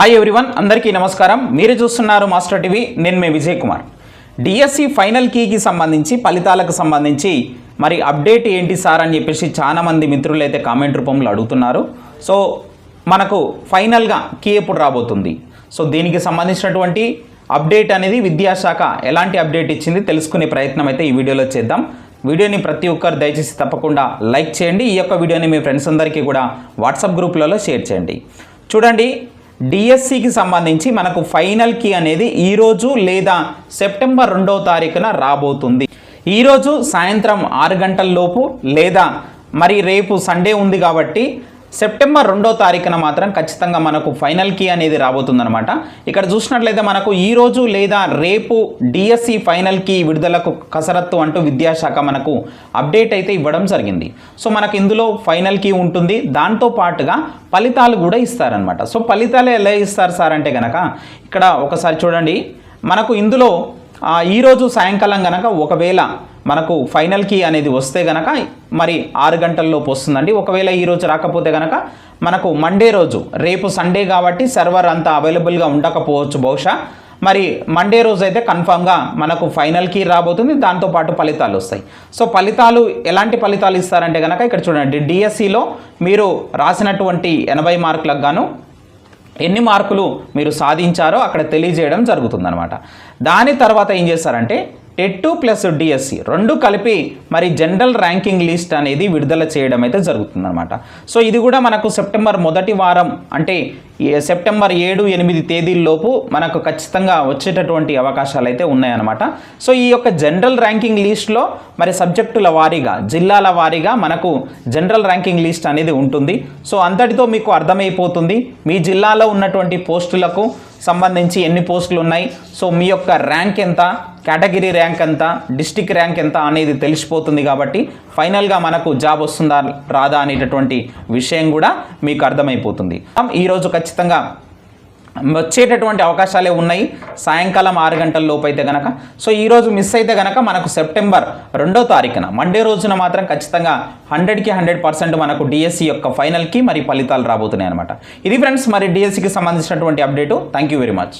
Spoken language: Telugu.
హాయ్ ఎవ్రీవన్ అందరికీ నమస్కారం. మీరు చూస్తున్నారు మాస్టర్ టీవీ. నేను మే విజయ్ కుమార్. డిఎస్సి ఫైనల్ కీకి సంబంధించి ఫలితాలకు సంబంధించి మరి అప్డేట్ ఏంటి సార్ అని చెప్పేసి చాలామంది మిత్రులు అయితే కామెంట్ రూపంలో అడుగుతున్నారు. సో మనకు ఫైనల్గా కీ ఎప్పుడు రాబోతుంది? సో దీనికి సంబంధించినటువంటి అప్డేట్ అనేది విద్యాశాఖ ఎలాంటి అప్డేట్ ఇచ్చింది తెలుసుకునే ప్రయత్నం అయితే ఈ వీడియోలో చేద్దాం. వీడియోని ప్రతి ఒక్కరు దయచేసి తప్పకుండా లైక్ చేయండి. ఈ యొక్క వీడియోని మీ ఫ్రెండ్స్ అందరికీ కూడా వాట్సాప్ గ్రూప్లలో షేర్ చేయండి. చూడండి డిఎస్సికి సంబంధించి మనకు ఫైనల్ కీ అనేది ఈరోజు లేదా సెప్టెంబర్ రెండవ తారీఖున రాబోతుంది. ఈరోజు సాయంత్రం ఆరు గంటల లోపు లేదా మరి రేపు సండే ఉంది కాబట్టి సెప్టెంబర్ రెండో తారీఖున మాత్రం ఖచ్చితంగా మనకు ఫైనల్ కీ అనేది రాబోతుందన్నమాట. ఇక్కడ చూసినట్లయితే మనకు ఈ రోజు లేదా రేపు డిఎస్సి ఫైనల్ కీ విడుదలకు కసరత్తు అంటూ విద్యాశాఖ మనకు అప్డేట్ అయితే ఇవ్వడం జరిగింది. సో మనకు ఇందులో ఫైనల్ కీ ఉంటుంది. దాంతో పాటుగా ఫలితాలు కూడా ఇస్తారనమాట సో ఫలితాలు ఎలా ఇస్తారు సార్ అంటే కనుక ఇక్కడ ఒకసారి చూడండి. మనకు ఇందులో ఈరోజు సాయంకాలం కనుక ఒకవేళ మనకు ఫైనల్ కీ అనేది వస్తే గనక మరి ఆరు గంటల్లోపు వస్తుందండి. ఒకవేళ ఈరోజు రాకపోతే గనక మనకు మండే రోజు రేపు సండే కాబట్టి సర్వర్ అంత అవైలబుల్గా ఉండకపోవచ్చు బహుశా. మరి మండే రోజు అయితే కన్ఫామ్గా మనకు ఫైనల్ కీ రాబోతుంది. దాంతోపాటు ఫలితాలు వస్తాయి. సో ఫలితాలు ఎలాంటి ఫలితాలు ఇస్తారంటే కనుక ఇక్కడ చూడండి. డిఎస్సిలో మీరు రాసినటువంటి ఎనభై మార్కులకు గాను ఎన్ని మార్కులు మీరు సాధించారో అక్కడ తెలియజేయడం జరుగుతుందనమాట దాని తర్వాత ఏం చేస్తారంటే టెట్ ప్లస్ డిఎస్సి రెండు కలిపి మరి జనరల్ ర్యాంకింగ్ లిస్ట్ అనేది విడుదల చేయడం అయితే జరుగుతుందన్నమాట. సో ఇది కూడా మనకు సెప్టెంబర్ మొదటి వారం అంటే సెప్టెంబర్ ఏడు ఎనిమిది తేదీల్లోపు మనకు ఖచ్చితంగా వచ్చేటటువంటి అవకాశాలు అయితే ఉన్నాయన్నమాట. సో ఈ యొక్క జనరల్ ర్యాంకింగ్ లిస్ట్లో మరి సబ్జెక్టుల వారీగా జిల్లాల వారీగా మనకు జనరల్ ర్యాంకింగ్ లిస్ట్ అనేది ఉంటుంది. సో అంతటితో మీకు అర్థమైపోతుంది. మీ జిల్లాలో ఉన్నటువంటి పోస్టులకు సంబంధించి ఎన్ని పోస్టులు ఉన్నాయి సో మీ యొక్క ర్యాంక్ ఎంత? కేటగిరీ ర్యాంక్ ఎంత? డిస్టిక్ ర్యాంక్ ఎంత అనేది తెలిసిపోతుంది కాబట్టి ఫైనల్గా మనకు జాబ్ వస్తుందా రాదా అనేటటువంటి విషయం కూడా మీకు అర్థమైపోతుంది. ఈరోజు ఖచ్చితంగా వచ్చేటటువంటి అవకాశాలే ఉన్నాయి. సాయంకాలం ఆరు గంటల లోపు అయితే గనక. సో ఈరోజు మిస్ అయితే గనక మనకు సెప్టెంబర్ రెండో తారీఖున మండే రోజున మాత్రం ఖచ్చితంగా హండ్రెడ్కి హండ్రెడ్ పర్సెంట్ మనకు డిఎస్సి యొక్క ఫైనల్కి మరి ఫలితాలు రాబోతున్నాయి అనమాట ఇది ఫ్రెండ్స్ మరి డిఎస్సికి సంబంధించినటువంటి update thank you very much